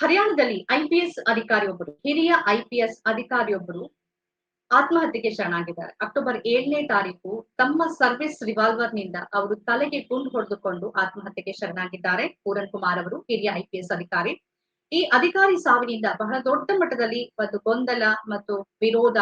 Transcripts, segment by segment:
ಹರಿಯಾಣದಲ್ಲಿ ಐಪಿಎಸ್ ಅಧಿಕಾರಿಯೊಬ್ಬರು, ಹಿರಿಯ ಐಪಿಎಸ್ ಅಧಿಕಾರಿಯೊಬ್ಬರು ಆತ್ಮಹತ್ಯೆಗೆ ಶರಣಾಗಿದ್ದಾರೆ. ಅಕ್ಟೋಬರ್ ಏಳನೇ ತಾರೀಕು ತಮ್ಮ ಸರ್ವಿಸ್ ರಿವಾಲ್ವರ್ನಿಂದ ಅವರು ತಲೆಗೆ ಗುಂಡು ಹೊಡೆದುಕೊಂಡು ಆತ್ಮಹತ್ಯೆಗೆ ಶರಣಾಗಿದ್ದಾರೆ. ಪೂರಣ್ ಕುಮಾರ್ ಅವರು, ಹಿರಿಯ ಐಪಿಎಸ್ ಅಧಿಕಾರಿ. ಈ ಅಧಿಕಾರಿ ಸಾವಿನಿಂದ ಬಹಳ ದೊಡ್ಡ ಮಟ್ಟದಲ್ಲಿ ಒಂದು ಗೊಂದಲ ಮತ್ತು ವಿರೋಧ,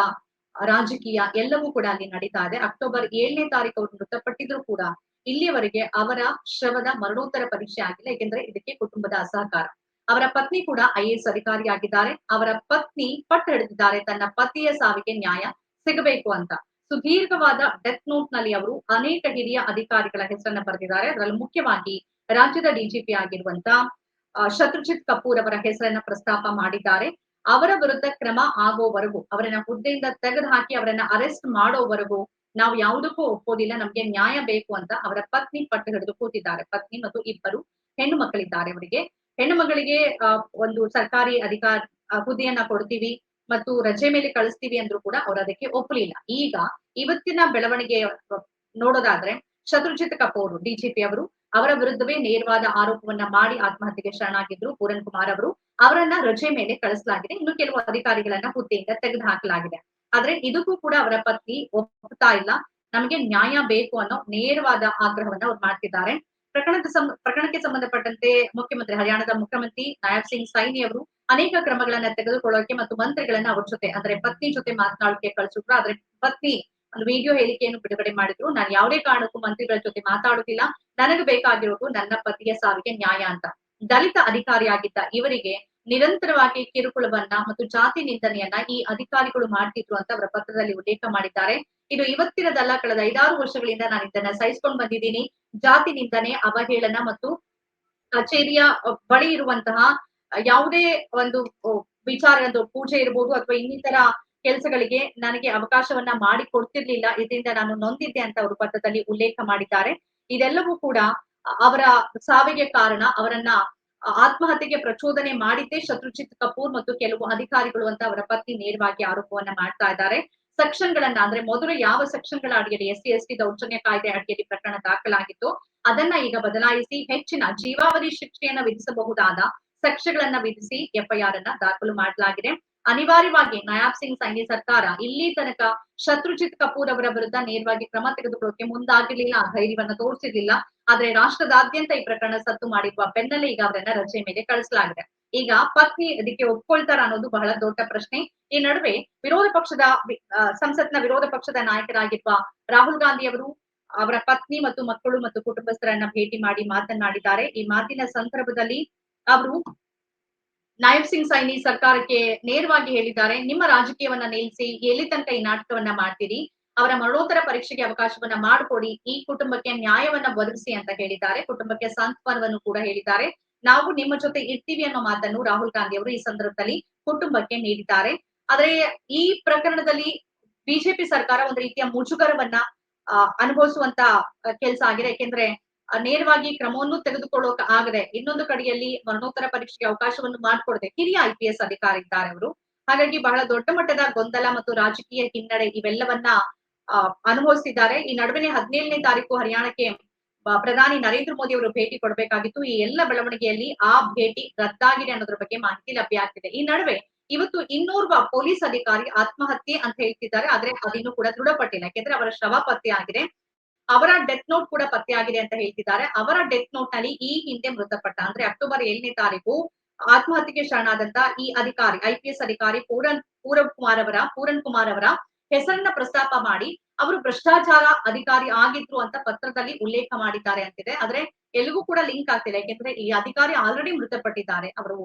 ರಾಜಕೀಯ ಎಲ್ಲವೂ ಕೂಡ ಅಲ್ಲಿ ನಡೀತಾ ಇದೆ. ಅಕ್ಟೋಬರ್ ಏಳನೇ ತಾರೀಕು ಅವರು ಮೃತಪಟ್ಟಿದ್ರು ಕೂಡ ಇಲ್ಲಿಯವರೆಗೆ ಅವರ ಶವದ ಮರಣೋತ್ತರ ಪರೀಕ್ಷೆ ಆಗಿಲ್ಲ. ಏಕೆಂದ್ರೆ ಇದಕ್ಕೆ ಕುಟುಂಬದ ಅಸಹಕಾರ. ಅವರ ಪತ್ನಿ ಕೂಡ ಐಎಎಸ್ ಅಧಿಕಾರಿಯಾಗಿದ್ದಾರೆ. ಅವರ ಪತ್ನಿ ಪಟ್ಟು ಹಿಡಿದಿದ್ದಾರೆ ತನ್ನ ಪತಿಯ ಸಾವಿಗೆ ನ್ಯಾಯ ಸಿಗಬೇಕು ಅಂತ. ಸುದೀರ್ಘವಾದ ಡೆತ್ ನೋಟ್ನಲ್ಲಿ ಅವರು ಅನೇಕ ಹಿರಿಯ ಅಧಿಕಾರಿಗಳ ಹೆಸರನ್ನ ಬರೆದಿದ್ದಾರೆ. ಅದರಲ್ಲಿ ಮುಖ್ಯವಾಗಿ ರಾಜ್ಯದ ಡಿಜಿಪಿ ಆಗಿರುವಂತ ಶತ್ರುಜಿತ್ ಕಪೂರ್ ಅವರ ಹೆಸರನ್ನ ಪ್ರಸ್ತಾಪ ಮಾಡಿದ್ದಾರೆ. ಅವರ ವಿರುದ್ಧ ಕ್ರಮ ಆಗೋವರೆಗೂ, ಅವರನ್ನ ಹುದ್ದೆಯಿಂದ ತೆಗೆದು ಹಾಕಿ ಅವರನ್ನ ಅರೆಸ್ಟ್ ಮಾಡೋವರೆಗೂ ನಾವು ಯಾವುದಕ್ಕೂ ಒಪ್ಪೋದಿಲ್ಲ. ನಮ್ಗೆ ನ್ಯಾಯ ಬೇಕು ಅಂತ ಅವರ ಪತ್ನಿ ಪಟ್ಟು ಹಿಡಿದು ಕೂತಿದ್ದಾರೆ. ಪತ್ನಿ ಮತ್ತು ಇಬ್ಬರು ಹೆಣ್ಣು ಮಕ್ಕಳಿದ್ದಾರೆ ಅವರಿಗೆ. ಹೆಣ್ಣು ಮಗಳಿಗೆ ಒಂದು ಸರ್ಕಾರಿ ಅಧಿಕಾರ ಹುದ್ದೆಯನ್ನ ಕೊಡ್ತೀವಿ ಮತ್ತು ರಜೆ ಮೇಲೆ ಕಳಿಸ್ತೀವಿ ಅಂದ್ರೂ ಕೂಡ ಅವ್ರು ಅದಕ್ಕೆ ಒಪ್ಪಲಿಲ್ಲ ಈಗ ಇವತ್ತಿನ ಬೆಳವಣಿಗೆ ನೋಡೋದಾದ್ರೆ ಶತ್ರುಜಿತ್ ಕಪೂರ್ ಡಿಜಿಪಿ ಅವರು ಅವರ ವಿರುದ್ಧವೇ ನೇರವಾದ ಆರೋಪವನ್ನ ಮಾಡಿ ಆತ್ಮಹತ್ಯೆಗೆ ಶರಣಾಗಿದ್ರು ಪೂರನ್ ಕುಮಾರ್ ಅವರು. ಅವರನ್ನ ರಜೆ ಮೇಲೆ ಕಳಿಸಲಾಗಿದೆ. ಇನ್ನು ಕೆಲವು ಅಧಿಕಾರಿಗಳನ್ನ ಹುದ್ದೆಯಿಂದ ತೆಗೆದು ಹಾಕಲಾಗಿದೆ ಆದ್ರೆ ಇದಕ್ಕೂ ಕೂಡ ಅವರ ಪತ್ನಿ ಒಪ್ಪುತ್ತಾ ಇಲ್ಲ. ನಮಗೆ ನ್ಯಾಯ ಬೇಕು ಅನ್ನೋ ನೇರವಾದ ಆಗ್ರಹವನ್ನ ಅವ್ರು ಮಾಡ್ತಿದ್ದಾರೆ. ಪ್ರಕರಣದ ಪ್ರಕರಣಕ್ಕೆ ಸಂಬಂಧಪಟ್ಟಂತೆ ಮುಖ್ಯಮಂತ್ರಿ, ಹರಿಯಾಣದ ಮುಖ್ಯಮಂತ್ರಿ ನಾಯಬ್ ಸಿಂಗ್ ಸೈನಿ ಅವರು ಅನೇಕ ಕ್ರಮಗಳನ್ನ ತೆಗೆದುಕೊಳ್ಳೋಕೆ ಮತ್ತು ಮಂತ್ರಿಗಳನ್ನ ಅವ್ರ ಜೊತೆ, ಅಂದ್ರೆ ಪತ್ನಿ ಜೊತೆ ಮಾತನಾಡೋಕೆ ಕಳಿಸಿದ್ರು. ಆದ್ರೆ ಪತ್ನಿ ಒಂದು ವಿಡಿಯೋ ಹೇಳಿಕೆಯನ್ನು ಬಿಡುಗಡೆ ಮಾಡಿದ್ರು. ನಾನು ಯಾವುದೇ ಕಾರಣಕ್ಕೂ ಮಂತ್ರಿಗಳ ಜೊತೆ ಮಾತಾಡುತ್ತಿಲ್ಲ ನನಗೆ ಬೇಕಾಗಿರೋದು ನನ್ನ ಪತಿಯ ಸಾವಿಗೆ ನ್ಯಾಯ ಅಂತ. ದಲಿತ ಅಧಿಕಾರಿಯಾಗಿದ್ದ ಇವರಿಗೆ ನಿರಂತರವಾಗಿ ಕಿರುಕುಳವನ್ನ ಮತ್ತು ಜಾತಿ ನಿಂದನೆಯನ್ನ ಈ ಅಧಿಕಾರಿಗಳು ಮಾಡ್ತಿದ್ರು ಅಂತ ಅವರ ಪತ್ರದಲ್ಲಿ ಉಲ್ಲೇಖ ಮಾಡಿದ್ದಾರೆ. ಇದು ಇವತ್ತಿನದಲ್ಲ, ಕಳೆದ ಐದಾರು ವರ್ಷಗಳಿಂದ ನಾನು ಇದನ್ನ ಸಹಿಸ್ಕೊಂಡು ಬಂದಿದ್ದೀನಿ. ಜಾತಿ ನಿಂದನೆ ಅವಹೇಳನ ಮತ್ತು ಕಚೇರಿಯ ಬಳಿ ಇರುವಂತಹ ಯಾವುದೇ ಒಂದು ವಿಚಾರ, ಒಂದು ಪೂಜೆ ಇರ್ಬೋದು ಅಥವಾ ಇನ್ನಿತರ ಕೆಲಸಗಳಿಗೆ ನನಗೆ ಅವಕಾಶವನ್ನ ಮಾಡಿ ಕೊಡ್ತಿರ್ಲಿಲ್ಲ. ಇದರಿಂದ ನಾನು ನೊಂದಿದ್ದೆ ಅಂತ ಅವರು ಪತ್ರದಲ್ಲಿ ಉಲ್ಲೇಖ ಮಾಡಿದ್ದಾರೆ. ಇದೆಲ್ಲವೂ ಕೂಡ ಅವರ ಸಾವಿಗೆ ಕಾರಣ, ಅವರನ್ನ ಆತ್ಮಹತ್ಯೆಗೆ ಪ್ರಚೋದನೆ ಮಾಡಿದ್ದೇ ಶತ್ರುಜಿತ್ ಕಪೂರ್ ಮತ್ತು ಕೆಲವು ಅಧಿಕಾರಿಗಳು ಅಂತ ಅವರ ಪತ್ನಿ ನೇರವಾಗಿ ಆರೋಪವನ್ನ ಮಾಡ್ತಾ ಇದ್ದಾರೆ. ಸೆಕ್ಷನ್ ಗಳನ್ನ ಅಂದ್ರೆ ಮೊದಲು ಯಾವ ಸೆಕ್ಷನ್ಗಳ ಅಡಿಯಲ್ಲಿ ಎಸ್ ಸಿ, ಎಸ್ ಟಿ ದೌರ್ಜನ್ಯ ಕಾಯ್ದೆ ಅಡಿಯಲ್ಲಿ ಪ್ರಕರಣ ದಾಖಲಾಗಿತ್ತು, ಅದನ್ನ ಈಗ ಬದಲಾಯಿಸಿ ಹೆಚ್ಚಿನ ಜೀವಾವಧಿ ಶಿಕ್ಷೆಯನ್ನ ವಿಧಿಸಬಹುದಾದ ಸೆಕ್ಷನ್ಗಳನ್ನ ವಿಧಿಸಿ ಎಫ್ಐಆರ್ ಅನ್ನ ದಾಖಲು ಮಾಡಲಾಗಿದೆ. ಅನಿವಾರ್ಯವಾಗಿ ನಯಾಬ್ ಸಿಂಗ್ ಸೈನಿ ಸರ್ಕಾರ ಇಲ್ಲಿ ತನಕ ಶತ್ರುಜಿತ್ ಕಪೂರ್ ಅವರ ವಿರುದ್ಧ ನೇರವಾಗಿ ಕ್ರಮ ತೆಗೆದುಕೊಳ್ಳೋಕೆ ಮುಂದಾಗಿರ್ಲಿಲ್ಲ, ಧೈರ್ಯವನ್ನು ತೋರಿಸಿರ್ಲಿಲ್ಲ. ಆದ್ರೆ ರಾಷ್ಟ್ರದಾದ್ಯಂತ ಈ ಪ್ರಕರಣ ಸತ್ತು ಮಾಡಿರುವ ಬೆನ್ನಲ್ಲೇ ಈಗ ಅವರನ್ನ ರಜೆ ಮೇಲೆ ಕಳಿಸಲಾಗಿದೆ. ಈಗ ಪತ್ನಿ ಅದಕ್ಕೆ ಒಪ್ಕೊಳ್ತಾರ ಅನ್ನೋದು ಬಹಳ ದೊಡ್ಡ ಪ್ರಶ್ನೆ. ಈ ನಡುವೆ ವಿರೋಧ ಪಕ್ಷದ ಸಂಸತ್ನ ವಿರೋಧ ಪಕ್ಷದ ನಾಯಕರಾಗಿರುವ ರಾಹುಲ್ ಗಾಂಧಿ ಅವರು ಅವರ ಪತ್ನಿ ಮತ್ತು ಮಕ್ಕಳು ಮತ್ತು ಕುಟುಂಬಸ್ಥರನ್ನ ಭೇಟಿ ಮಾಡಿ ಮಾತನಾಡಿದ್ದಾರೆ. ಈ ಮಾತಿನ ಸಂದರ್ಭದಲ್ಲಿ ಅವರು ನಾಯಬ್ ಸಿಂಗ್ ಸೈನಿ ಸರ್ಕಾರಕ್ಕೆ ನೇರವಾಗಿ ಹೇಳಿದ್ದಾರೆ, ನಿಮ್ಮ ರಾಜಕೀಯವನ್ನ ನಿಲ್ಲಿಸಿ ಎಲ್ಲಿ ತನಕ ಈ ನಾಟಕವನ್ನ ಮಾಡ್ತೀರಿ? ಅವರ ಮರಣೋತ್ತರ ಪರೀಕ್ಷೆಗೆ ಅವಕಾಶವನ್ನ ಮಾಡಿಕೊಡಿ, ಈ ಕುಟುಂಬಕ್ಕೆ ನ್ಯಾಯವನ್ನ ಒದಗಿಸಿ ಅಂತ ಹೇಳಿದ್ದಾರೆ. ಕುಟುಂಬಕ್ಕೆ ಸಾಂತ್ವನವನ್ನು ಕೂಡ ಹೇಳಿದ್ದಾರೆ. ನಾವು ನಿಮ್ಮ ಜೊತೆ ಇರ್ತೀವಿ ಅನ್ನೋ ಮಾತನ್ನು ರಾಹುಲ್ ಗಾಂಧಿ ಅವರು ಈ ಸಂದರ್ಭದಲ್ಲಿ ಕುಟುಂಬಕ್ಕೆ ನೀಡಿದ್ದಾರೆ. ಆದ್ರೆ ಈ ಪ್ರಕರಣದಲ್ಲಿ ಬಿಜೆಪಿ ಸರ್ಕಾರ ಒಂದು ರೀತಿಯ ಮುಜುಗರವನ್ನ ಅನುಭವಿಸುವಂತ ಕೆಲಸ ಆಗಿದೆ. ಯಾಕೆಂದ್ರೆ ನೇರವಾಗಿ ಕ್ರಮವನ್ನು ತೆಗೆದುಕೊಳ್ಳೋಕೆ ಆಗದೆ ಇನ್ನೊಂದು ಕಡೆಯಲ್ಲಿ ಮರಣೋತ್ತರ ಪರೀಕ್ಷೆಗೆ ಅವಕಾಶವನ್ನು ಮಾಡಿಕೊಡದೆ ಹಿರಿಯ ಐ ಪಿ ಎಸ್ ಅಧಿಕಾರಿ ಇದ್ದಾರೆ ಅವರು. ಹಾಗಾಗಿ ಬಹಳ ದೊಡ್ಡ ಮಟ್ಟದ ಗೊಂದಲ ಮತ್ತು ರಾಜಕೀಯ ಹಿನ್ನಡೆ ಇವೆಲ್ಲವನ್ನ ಅನುಭವಿಸಿದ್ದಾರೆ ಈ ನಡುವೆನೆ ಹದಿನೇಳನೇ ತಾರೀಕು ಹರಿಯಾಣಕ್ಕೆ ಪ್ರಧಾನಿ ನರೇಂದ್ರ ಮೋದಿ ಅವರು ಭೇಟಿ ಕೊಡಬೇಕಾಗಿತ್ತು. ಈ ಎಲ್ಲ ಬೆಳವಣಿಗೆಯಲ್ಲಿ ಆ ಭೇಟಿ ರದ್ದಾಗಿದೆ ಅನ್ನೋದ್ರ ಬಗ್ಗೆ ಮಾಹಿತಿ ಲಭ್ಯ ಆಗ್ತಿದೆ. ಈ ನಡುವೆ ಇವತ್ತು ಇನ್ನೋರ್ವ ಪೊಲೀಸ್ ಅಧಿಕಾರಿ ಆತ್ಮಹತ್ಯೆ ಅಂತ ಹೇಳ್ತಿದ್ದಾರೆ. ಆದ್ರೆ ಅದಿನ್ನೂ ಕೂಡ ದೃಢಪಟ್ಟಿಲ್ಲ. ಯಾಕೆಂದ್ರೆ ಅವರ ಶವ ಪತ್ತೆ ಆಗಿದೆ. ಅವರ ಡೆತ್ ನೋಟ್ ಕೂಡ ಪತ್ತೆ ಆಗಿದೆ ಅಂತ ಹೇಳ್ತಿದ್ದಾರೆ. ಅವರ ಡೆತ್ ನೋಟ್ನಲ್ಲಿ ಈ ಹಿಂದೆ ಮೃತಪಟ್ಟ, ಅಂದ್ರೆ ಅಕ್ಟೋಬರ್ ಏಳನೇ ತಾರೀಕು ಆತ್ಮಹತ್ಯೆಗೆ ಶರಣಾದಂತ ಈ ಅಧಿಕಾರಿ, ಐ ಪಿ ಎಸ್ ಅಧಿಕಾರಿ ಪೂರನ್ ಪೂರವ್ ಕುಮಾರ್ ಅವರ, ಪೂರನ್ ಕುಮಾರ್ ಅವರ ಹೆಸರನ್ನ ಪ್ರಸ್ತಾಪ ಮಾಡಿ ಅವರು ಭ್ರಷ್ಟಾಚಾರ ಅಧಿಕಾರಿ ಆಗಿದ್ರು ಅಂತ ಪತ್ರದಲ್ಲಿ ಉಲ್ಲೇಖ ಮಾಡಿದ್ದಾರೆ ಅಂತಿದೆ. ಆದ್ರೆ ಎಲ್ಲಿಗೂ ಕೂಡ ಲಿಂಕ್ ಆಗ್ತಿಲ್ಲ. ಯಾಕೆಂದ್ರೆ ಈ ಅಧಿಕಾರಿ ಆಲ್ರೆಡಿ ಮೃತಪಟ್ಟಿದ್ದಾರೆ. ಅವರು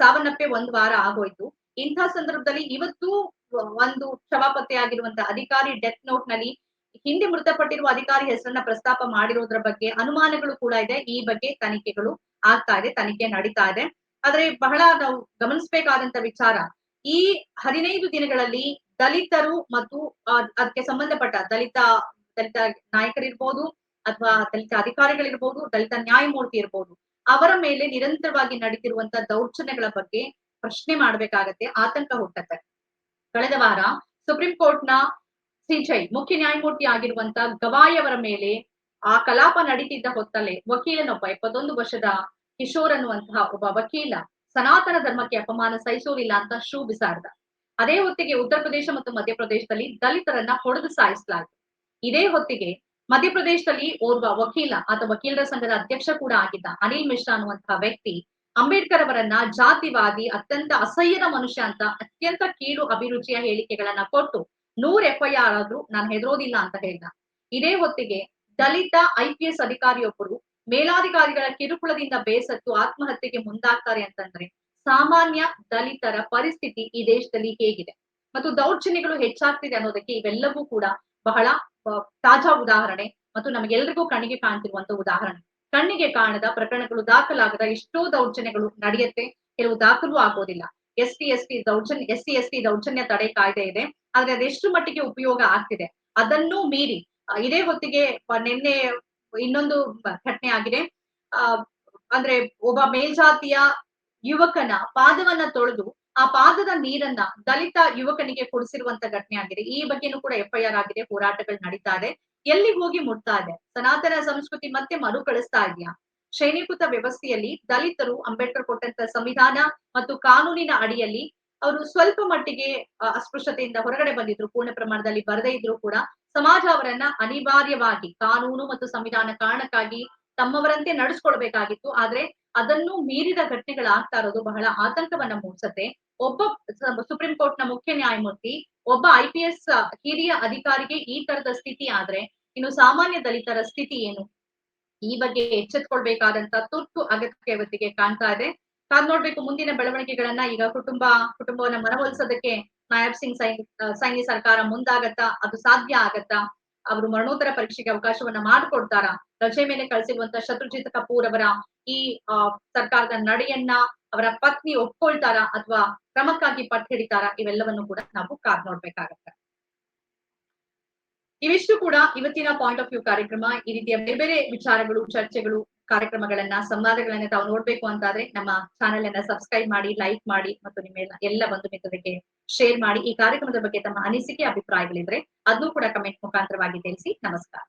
ಸಾವನ್ನಪ್ಪೆ ಒಂದ್ ವಾರ ಆಗೋಯ್ತು. ಇಂಥ ಸಂದರ್ಭದಲ್ಲಿ ಇವತ್ತು ಒಂದು ಶವ ಆಗಿರುವಂತಹ ಅಧಿಕಾರಿ ಡೆತ್ ನೋಟ್ನಲ್ಲಿ ಹಿಂದೆ ಮೃತಪಟ್ಟಿರುವ ಅಧಿಕಾರಿ ಹೆಸರನ್ನ ಪ್ರಸ್ತಾಪ ಮಾಡಿರೋದ್ರ ಬಗ್ಗೆ ಅನುಮಾನಗಳು ಕೂಡ ಇದೆ. ಈ ಬಗ್ಗೆ ತನಿಖೆಗಳು ಆಗ್ತಾ ಇದೆ, ತನಿಖೆ ನಡೀತಾ ಇದೆ. ಆದ್ರೆ ಬಹಳ ನಾವು ಗಮನಿಸಬೇಕಾದಂತ ವಿಚಾರ ಈ ಹದಿನೈದು ದಿನಗಳಲ್ಲಿ ದಲಿತರು ಮತ್ತು ಅದಕ್ಕೆ ಸಂಬಂಧಪಟ್ಟ ದಲಿತ ದಲಿತ ನಾಯಕರಿರ್ಬೋದು ಅಥವಾ ದಲಿತ ಅಧಿಕಾರಿಗಳಿರ್ಬೋದು, ದಲಿತ ನ್ಯಾಯಮೂರ್ತಿ ಇರ್ಬೋದು, ಅವರ ಮೇಲೆ ನಿರಂತರವಾಗಿ ನಡೀತಿರುವಂತ ದೌರ್ಜನ್ಯಗಳ ಬಗ್ಗೆ ಪ್ರಶ್ನೆ ಮಾಡ್ಬೇಕಾಗತ್ತೆ, ಆತಂಕ ಹುಟ್ಟತ್ತೆ. ಕಳೆದ ವಾರ ಸುಪ್ರೀಂ ಕೋರ್ಟ್ನ ಸಿಜೈ ಮುಖ್ಯ ನ್ಯಾಯಮೂರ್ತಿ ಆಗಿರುವಂತ ಗವಾಯ್ ಅವರ ಮೇಲೆ ಆ ಕಲಾಪ ನಡೀತಿದ್ದ ಹೊತ್ತಲ್ಲೇ ವಕೀಲನೊಬ್ಬ, ಇಪ್ಪತ್ತೊಂದು ವರ್ಷದ ಕಿಶೋರ್ ಅನ್ನುವಂತಹ ಒಬ್ಬ ವಕೀಲ ಸನಾತನ ಧರ್ಮಕ್ಕೆ ಅಪಮಾನ ಸಹಿಸೋದಿಲ್ಲ ಅಂತ ಶೂ ಬಿಸಾಡ್ದ. ಅದೇ ಹೊತ್ತಿಗೆ ಉತ್ತರ ಪ್ರದೇಶ ಮತ್ತು ಮಧ್ಯಪ್ರದೇಶದಲ್ಲಿ ದಲಿತರನ್ನ ಹೊಡೆದು ಸಾಯಿಸಲಾಯಿತು. ಇದೇ ಹೊತ್ತಿಗೆ ಮಧ್ಯಪ್ರದೇಶದಲ್ಲಿ ಓರ್ವ ವಕೀಲ ಅಥವಾ ವಕೀಲರ ಸಂಘದ ಅಧ್ಯಕ್ಷ ಕೂಡ ಆಗಿದ್ದ ಅನಿಲ್ ಮಿಶ್ರಾ ಅನ್ನುವಂತಹ ವ್ಯಕ್ತಿ ಅಂಬೇಡ್ಕರ್ ಅವರನ್ನ ಜಾತಿವಾದಿ, ಅತ್ಯಂತ ಅಸಹ್ಯದ ಮನುಷ್ಯ ಅಂತ ಅತ್ಯಂತ ಕೀಳು ಅಭಿರುಚಿಯ ಹೇಳಿಕೆಗಳನ್ನ ಕೊಟ್ಟು ನೂರ್ ಎಫ್ಐಆರ್ ಆದ್ರೂ ನಾನು ಹೆದರೋದಿಲ್ಲ ಅಂತ ಹೇಳಿದ. ಇದೇ ಹೊತ್ತಿಗೆ ದಲಿತ ಐಪಿಎಸ್ ಅಧಿಕಾರಿಯೊಬ್ಬರು ಮೇಲಾಧಿಕಾರಿಗಳ ಕಿರುಕುಳದಿಂದ ಬೇಸತ್ತು ಆತ್ಮಹತ್ಯೆಗೆ ಮುಂದಾಗ್ತಾರೆ ಅಂತಂದ್ರೆ ಸಾಮಾನ್ಯ ದಲಿತರ ಪರಿಸ್ಥಿತಿ ಈ ದೇಶದಲ್ಲಿ ಹೇಗಿದೆ? ಮತ್ತು ದೌರ್ಜನ್ಯಗಳು ಹೆಚ್ಚಾಗ್ತಿದೆ ಅನ್ನೋದಕ್ಕೆ ಇವೆಲ್ಲವೂ ಕೂಡ ಬಹಳ ತಾಜಾ ಉದಾಹರಣೆ ಮತ್ತು ನಮಗೆಲ್ಲರಿಗೂ ಕಣ್ಣಿಗೆ ಕಾಣ್ತಿರುವಂತ ಉದಾಹರಣೆ. ಕಣ್ಣಿಗೆ ಕಾಣದ ಪ್ರಕರಣಗಳು ದಾಖಲಾಗದ ಎಷ್ಟೋ ದೌರ್ಜನ್ಯಗಳು ನಡೆಯುತ್ತೆ, ಕೆಲವು ದಾಖಲು ಆಗೋದಿಲ್ಲ. ಎಸ್ ಟಿ ಎಸ್ ಟಿ ದೌರ್ಜನ್ಯ, ಎಸ್ ಸಿ, ಎಸ್ ಟಿ ದೌರ್ಜನ್ಯ ತಡೆ ಕಾಯ್ದೆ ಇದೆ, ಆದ್ರೆ ಅದೆಷ್ಟು ಮಟ್ಟಿಗೆ ಉಪಯೋಗ ಆಗ್ತಿದೆ ಅದನ್ನೂ ಮೀರಿ ಇದೇ ಹೊತ್ತಿಗೆ ನಿನ್ನೆ ಇನ್ನೊಂದು ಘಟನೆ ಆಗಿದೆ. ಅಂದ್ರೆ ಒಬ್ಬ ಮೇಲ್ಜಾತಿಯ ಯುವಕನ ಪಾದವನ್ನ ತೊಳೆದು ಆ ಪಾದದ ನೀರನ್ನ ದಲಿತ ಯುವಕನಿಗೆ ಕೊಡಿಸಿರುವಂತ ಘಟನೆ ಆಗಿದೆ. ಈ ಬಗ್ಗೆನೂ ಕೂಡ ಎಫ್ಐಆರ್ ಆಗಿದೆ. ಹೋರಾಟಗಳು ನಡೀತಾ ಇದೆ. ಎಲ್ಲಿ ಹೋಗಿ ಮುಟ್ತಾ ಇದೆ? ಸನಾತನ ಸಂಸ್ಕೃತಿ ಮತ್ತೆ ಮರುಕಳಿಸ್ತಾ ಇದೆಯಾ? ಶ್ರೇಣೀಕೃತ ವ್ಯವಸ್ಥೆಯಲ್ಲಿ ದಲಿತರು ಅಂಬೇಡ್ಕರ್ ಕೊಟ್ಟಂತ ಸಂವಿಧಾನ ಮತ್ತು ಕಾನೂನಿನ ಅಡಿಯಲ್ಲಿ ಅವರು ಸ್ವಲ್ಪ ಮಟ್ಟಿಗೆ ಅಸ್ಪೃಶ್ಯತೆಯಿಂದ ಹೊರಗಡೆ ಬಂದಿದ್ರು. ಪೂರ್ಣ ಪ್ರಮಾಣದಲ್ಲಿ ಬರದೇ ಇದ್ರು ಕೂಡ ಸಮಾಜ ಅವರನ್ನ ಅನಿವಾರ್ಯವಾಗಿ ಕಾನೂನು ಮತ್ತು ಸಂವಿಧಾನ ಕಾರಣಕ್ಕಾಗಿ ತಮ್ಮವರಂತೆ ನಡೆಸ್ಕೊಳ್ಬೇಕಾಗಿತ್ತು. ಆದ್ರೆ ಅದನ್ನು ಮೀರಿದ ಘಟನೆಗಳಾಗ್ತಾ ಇರೋದು ಬಹಳ ಆತಂಕವನ್ನ ಮೂಡಿಸುತ್ತೆ. ಒಬ್ಬ ಸುಪ್ರೀಂ ಕೋರ್ಟ್ನ ಮುಖ್ಯ ನ್ಯಾಯಮೂರ್ತಿ, ಒಬ್ಬ ಐ ಪಿ ಎಸ್ ಹಿರಿಯ ಅಧಿಕಾರಿಗೆ ಈ ತರದ ಸ್ಥಿತಿ ಆದ್ರೆ, ಇನ್ನು ಸಾಮಾನ್ಯ ದಲಿತರ ಸ್ಥಿತಿ ಏನು? ಈ ಬಗ್ಗೆ ಎಚ್ಚೆತ್ಕೊಳ್ಬೇಕಾದಂತ ತುರ್ತು ಅಗತ್ಯ ಇವತ್ತಿಗೆ ಕಾಣ್ತಾ ಇದೆ. ಕಾದ್ ನೋಡ್ಬೇಕು, ಮುಂದಿನ ಬೆಳವಣಿಗೆಗಳನ್ನ ಈಗ ಕುಟುಂಬ, ಕುಟುಂಬವನ್ನ ಮನವೊಲಿಸೋದಕ್ಕೆ ನಾಯಬ್ ಸಿಂಗ್ ಸೈನಿ ಸೈನಿ ಸರ್ಕಾರ ಮುಂದಾಗತ್ತಾ? ಅದು ಸಾಧ್ಯ ಆಗತ್ತಾ? ಅವರು ಮರಣೋತ್ತರ ಪರೀಕ್ಷೆಗೆ ಅವಕಾಶವನ್ನ ಮಾಡಿಕೊಡ್ತಾರ. ರಜೆ ಮೇಲೆ ಕಳಿಸಿರುವಂತ ಶತ್ರುಜಿತ್ ಕಪೂರ್ ಅವರ ಈ ಸರ್ಕಾರದ ನಡೆಯನ್ನ ಅವರ ಪತ್ನಿ ಒಪ್ಕೊಳ್ತಾರ ಅಥವಾ ಕ್ರಮಕ್ಕಾಗಿ ಪಟ್ಟು ಹಿಡಿತಾರ ಇವೆಲ್ಲವನ್ನು ಕೂಡ ನಾವು ಕಾದ್ ನೋಡ್ಬೇಕಾಗತ್ತೆ. ಇವಿಷ್ಟು ಕೂಡ ಇವತ್ತಿನ ಪಾಯಿಂಟ್ ಆಫ್ ವ್ಯೂ ಕಾರ್ಯಕ್ರಮ, ಈ ರೀತಿಯ ಬೇರೆ ಬೇರೆ ವಿಚಾರಗಳು, ಚರ್ಚೆಗಳು, ಕಾರ್ಯಕ್ರಮಗಳನ್ನ, ಸಂವಾದಗಳನ್ನ ತಾವು ನೋಡ್ಬೇಕು ಅಂತಾದ್ರೆ ನಮ್ಮ ಚಾನೆಲ್ ಅನ್ನ ಸಬ್ಸ್ಕ್ರೈಬ್ ಮಾಡಿ ಲೈಕ್ ಮಾಡಿ ಮತ್ತು ನಿಮ್ಮ ಎಲ್ಲ- ಬಂಧು ಮಿತ್ರರಿಗೆ ಶೇರ್ ಮಾಡಿ ಈ ಕಾರ್ಯಕ್ರಮದ ಬಗ್ಗೆ ತಮ್ಮ ಅನಿಸಿಕೆ, ಅಭಿಪ್ರಾಯಗಳಿದ್ರೆ ಅದನ್ನು ಕೂಡ ಕಮೆಂಟ್ ಮುಖಾಂತರವಾಗಿ ತಿಳಿಸಿ. ನಮಸ್ಕಾರ.